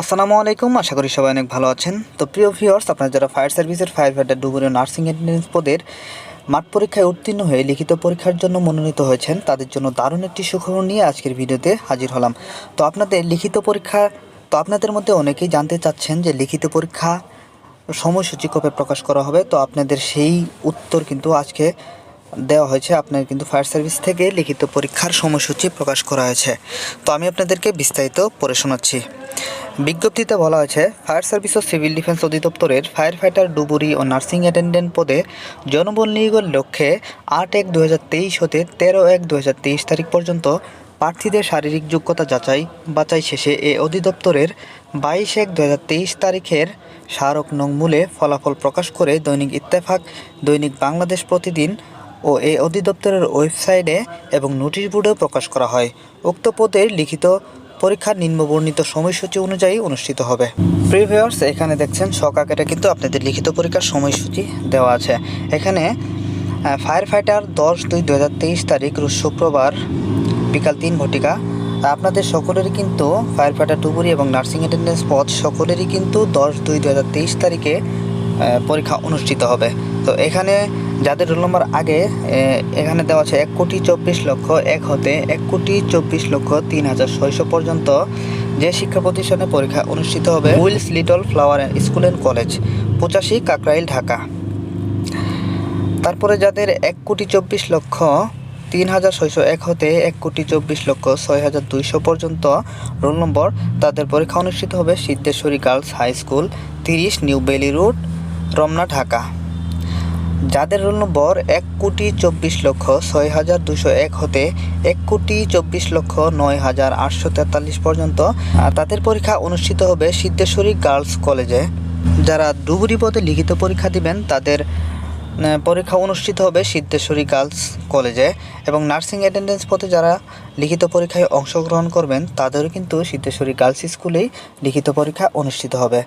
আসসালামু আলাইকুম, আশা করি সবাই অনেক ভালো আছেন। তো প্রিয় ভিউয়ার্স আপনারা যারা ফায়ার সার্ভিসের ফায়ার ফাইটার ডুবুরি নার্সিং অ্যাটেন্ডেন্স পদের মাঠ পরীক্ষায় উত্তীর্ণ হয়ে লিখিত পরীক্ষার জন্য মনোনীত হয়েছেন, তাদের জন্য দারুণ একটি সুখবর নিয়ে আজকের ভিডিওতে হাজির হলাম। তো আপনাদের লিখিত পরীক্ষা, তো আপনাদের মধ্যে অনেকেই জানতে চাচ্ছেন যে লিখিত পরীক্ষা সময়সূচি কবে প্রকাশ করা হবে, তো আপনাদের সেই উত্তর কিন্তু আজকে দেওয়া হয়েছে। আপনার কিন্তু ফায়ার সার্ভিস থেকে লিখিত পরীক্ষার সময়সূচি প্রকাশ করা হয়েছে। তো আমি আপনাদেরকে বিস্তারিত পড়ে শোনাচ্ছি। বিজ্ঞপ্তিতে বলা হয়েছে, ফায়ার সার্ভিস ও সিভিল ডিফেন্স অধিদপ্তরের ফায়ার ফাইটার ডুবুরি ও নার্সিং অ্যাটেন্ডেন্ট পদে জনবল নিয়োগের লক্ষ্যে আট এক দু হতে তেরো এক দু তারিখ পর্যন্ত প্রার্থীদের শারীরিক যোগ্যতা যাচাই, বাছাই শেষে এ অধিদপ্তরের বাইশ এক দু তারিখের স্মারক নং মূলে ফলাফল প্রকাশ করে দৈনিক ইত্তেফাক, দৈনিক বাংলাদেশ প্রতিদিন ও এই অধিদপ্তরের ওয়েবসাইটে এবং নোটিশ বোর্ডেও প্রকাশ করা হয়। উক্ত পদের লিখিত পরীক্ষার নিম্নবর্ণিত সময়সূচি অনুযায়ী অনুষ্ঠিত হবে। প্রিভিয়ার্স এখানে দেখছেন সকাকেটে কিন্তু আপনাদের লিখিত পরীক্ষার সময়সূচি দেওয়া আছে। এখানে ফায়ার ফাইটার দশ দুই দু তারিখ শুক্রবার বিকাল তিন ঘটিকা। আপনাদের সকলেরই কিন্তু ফায়ার ফাইটার ডুবুরি এবং নার্সিং অ্যাটেন্ডেন্স পদ সকলেরই কিন্তু দশ দুই দু তারিখে পরীক্ষা অনুষ্ঠিত হবে। তো এখানে যাদের রোল নম্বর আগে এখানে দেওয়া আছে এক কোটি চব্বিশ লক্ষ এক হতে এক কোটি চব্বিশ লক্ষ তিন হাজার ছয়শো পর্যন্ত যে শিক্ষা প্রতিষ্ঠানে পরীক্ষা অনুষ্ঠিত হবে Wills little flower school and college, পঁচাশি কাকরাইল, ঢাকা। তারপরে যাদের এক কোটি চব্বিশ লক্ষ তিন হাজার ছয়শো এক হতে এক কোটি চব্বিশ লক্ষ ছয় হাজার দুইশো পর্যন্ত রোল নম্বর, তাদের পরীক্ষা অনুষ্ঠিত হবে সিদ্ধেশ্বরী গার্লস হাই স্কুল তিরিশ new Baily road, Ramna, Dhaka. যাদের রোল নম্বর এক কোটি চব্বিশ লক্ষ ছয় হাজার দুশো এক হতে এক কোটি চব্বিশ লক্ষ নয় হাজার আটশো তেতাল্লিশ পর্যন্ত তাদের পরীক্ষা অনুষ্ঠিত হবে সিদ্ধেশ্বরী গার্লস কলেজে। যারা ডুবুরি পদে লিখিত পরীক্ষা দিবেন, তাদের পরীক্ষা অনুষ্ঠিত হবে সিদ্ধেশ্বরী গার্লস কলেজে এবং নার্সিং অ্যাটেন্ডেন্স পদে যারা লিখিত পরীক্ষায় অংশগ্রহণ করবেন, তাদেরও কিন্তু সিদ্ধেশ্বরী গার্লস স্কুলেই লিখিত পরীক্ষা অনুষ্ঠিত হবে।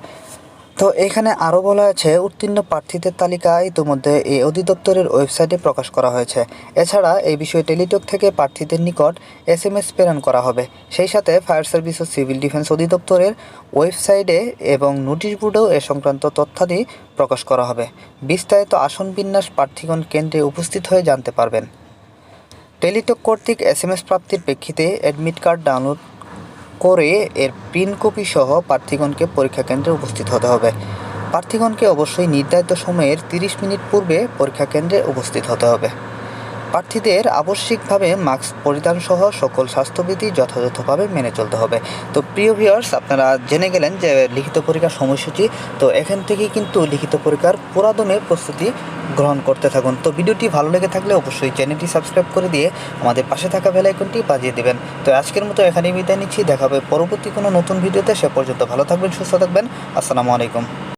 তো এখানে আরও বলা আছে, উত্তীর্ণ প্রার্থীদের তালিকা ইতিমধ্যে এই অধিদপ্তরের ওয়েবসাইটে প্রকাশ করা হয়েছে। এছাড়া এই বিষয়ে টেলিটক থেকে প্রার্থীদের নিকট এস এম এস প্রেরণ করা হবে। সেই সাথে ফায়ার সার্ভিস ও সিভিল ডিফেন্স অধিদপ্তরের ওয়েবসাইটে এবং নোটিশ বোর্ডেও এ সংক্রান্ত তথ্যাদি প্রকাশ করা হবে। বিস্তারিত আসন বিন্যাস প্রার্থীগণ কেন্দ্রে উপস্থিত হয়ে জানতে পারবেন। টেলিটক কর্তৃক এস এম এস প্রাপ্তির প্রেক্ষিতে অ্যাডমিট কার্ড ডাউনলোড করে এর প্রিন্ট কপি সহ প্রার্থীগণকে পরীক্ষা কেন্দ্রে উপস্থিত হতে হবে। প্রার্থীগণকে অবশ্যই নির্ধারিত সময়ের তিরিশ মিনিট পূর্বে পরীক্ষা কেন্দ্রে উপস্থিত হতে হবে। প্রার্থীদের আবশ্যিকভাবে মাস্ক পরিধান সহ সকল স্বাস্থ্যবিধি যথাযথভাবে মেনে চলতে হবে। তো প্রিয় ভিউয়ার্স, আপনারা জেনে গেলেন যে লিখিত পরীক্ষার সময়সূচি, তো এখান থেকেই কিন্তু লিখিত পরীক্ষার পুরাদমে প্রস্তুতি গ্রহণ করতে থাকুন। তো ভিডিওটি ভালো লেগে থাকলে অবশ্যই চ্যানেলটি সাবস্ক্রাইব করে দিয়ে আমাদের পাশে থাকা বেল আইকনটি বাজিয়ে দেবেন। তো আজকের মতো এখানেই বিদায় নিচ্ছি। দেখা হবে পরবর্তী কোনো নতুন ভিডিওতে। সে পর্যন্ত ভালো থাকবেন, সুস্থ থাকবেন। আসসালামু আলাইকুম।